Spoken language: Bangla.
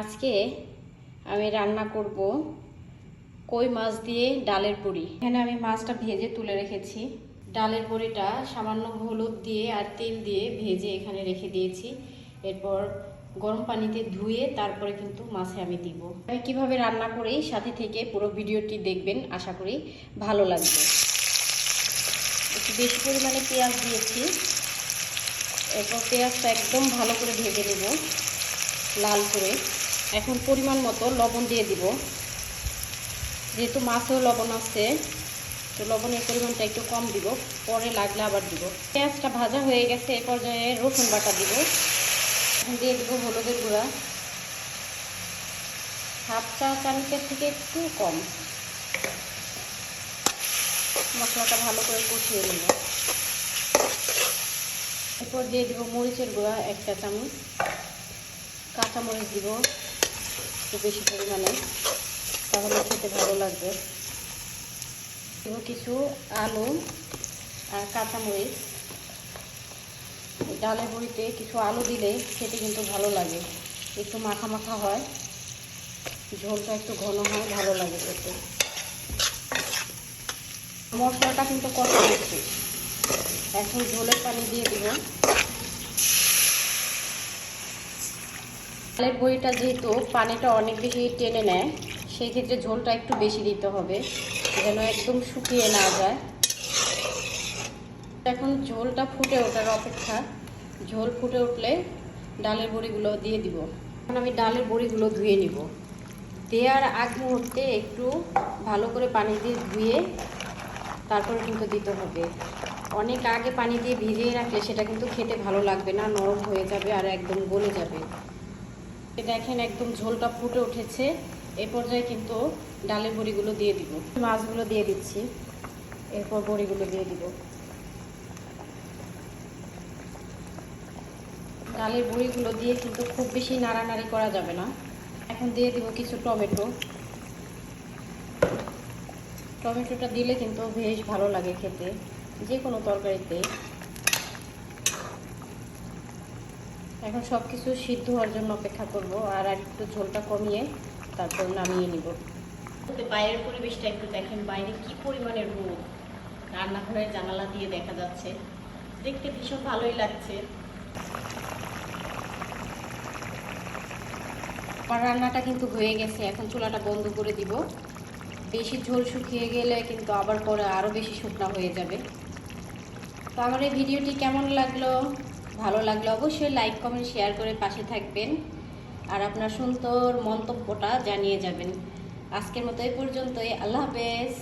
আজকে আমি রান্না করব কই মাছ দিয়ে ডালের বড়ি এখানে আমি মাছটা ভেজে তুলে রেখেছি। ডালের বড়িটা সামান্য হলুদ দিয়ে আর তেল দিয়ে ভেজে এখানে রেখে দিয়েছি। এরপর গরম পানিতে ধুয়ে তারপরে কিন্তু মাছে আমি দিব। আমি কীভাবে রান্না করি সাথে থেকে পুরো ভিডিওটি দেখবেন, আশা করি ভালো লাগবে। একটু বেশি পরিমাণে পেঁয়াজ দিয়েছি। এরপর পেঁয়াজটা একদম ভালো করে ভেজে নেব, লাল করে। এখন পরিমাণ মতো লবণ দিয়ে দিব। যেহেতু মাছেও লবণ আছে, তো লবণের পরিমাণটা একটু কম দিব, পরে লাগলে আবার দিব। পেঁয়াজটা ভাজা হয়ে গেছে, এ পর্যায়ে রসুন বাটা দিব। দিয়ে দিব হলুদের গুঁড়া। হাফ চা চামচের থেকে একটু কম। মশলাটা ভালো করে কষিয়ে নেব। এরপর দিয়ে দিব মরিচের গুঁড়া, এক চা চামচ। কাঁচামরিচ দিব। একটু বেশি পরিমাণে, তাহলে খেতে ভালো লাগবে। দিব কিছু আলু আর কাঁচামরিচ, ডালের বড়িতে কিছু আলু দিলে খেতে কিন্তু ভালো লাগে। একটু মাখা মাখা হয়, ঝোলটা একটু ঘন হয়, ভালো লাগে খেতে। মশলাটা কিন্তু কত বেশি এখন ঝোলের পানি দিয়ে দিব। ডালের বড়িটা যেহেতু পানিটা অনেক বেশি টেনে নেয়, সেই ক্ষেত্রে ঝোলটা একটু বেশি দিতে হবে, যেন একদম শুকিয়ে না যায়। এখন ঝোলটা ফুটে ওঠার অপেক্ষা, ঝোল ফুটে উঠলে ডালের বড়িগুলো দিয়ে দিব। এখন আমি ডালের বড়িগুলো ধুয়ে নিব। দেওয়ার আগ মুহূর্তে একটু ভালো করে পানি দিয়ে ধুয়ে তারপরে কিন্তু দিতে হবে। অনেক আগে পানি দিয়ে ভিজিয়ে রাখলে সেটা কিন্তু খেতে ভালো লাগবে না, নরম হয়ে যাবে আর একদম গলে যাবে। দেখেন একদম ঝোলটা ফুটে উঠেছে। এ পর্যায়ে কিন্তু ডালের বড়িগুলো দিয়ে দিব। মাছগুলো দিয়ে দিচ্ছি। এরপর বড়িগুলো দিয়ে দিব। ডালের বড়িগুলো দিয়ে কিন্তু খুব বেশি নাড়ানাড়ি করা যাবে না। এখন দিয়ে দিব কিছু টমেটো। টমেটোটা দিলে কিন্তু বেশ ভালো লাগে খেতে। যে কোনো তরকারিতে। এখন সব কিছু সিদ্ধ হওয়ার জন্য অপেক্ষা করব আর আর একটু ঝোলটা কমিয়ে তারপর নামিয়ে নিব। বাইরের পরিবেশটা একটু দেখেন বাইরে কি পরিমাণের রোদ। রান্নাঘরের জানালা দিয়ে দেখা যাচ্ছে। দেখতে ভীষণ ভালোই লাগছে। আমার রান্নাটা কিন্তু হয়ে গেছে এখন চুলাটা বন্ধ করে দিব। বেশি ঝোল শুকিয়ে গেলে কিন্তু আবার পরে আরও বেশি শুকনা হয়ে যাবে। তো আমার এই ভিডিওটি কেমন লাগল? ভালো লাগলে, অবশ্যই লাইক কমেন্ট শেয়ার করে পাশে থাকবেন। আর আপনার সুন্দর মন্তব্যটা জানিয়ে যাবেন। আজকের মতো এই পর্যন্তই, আল্লাহ হাফেজ।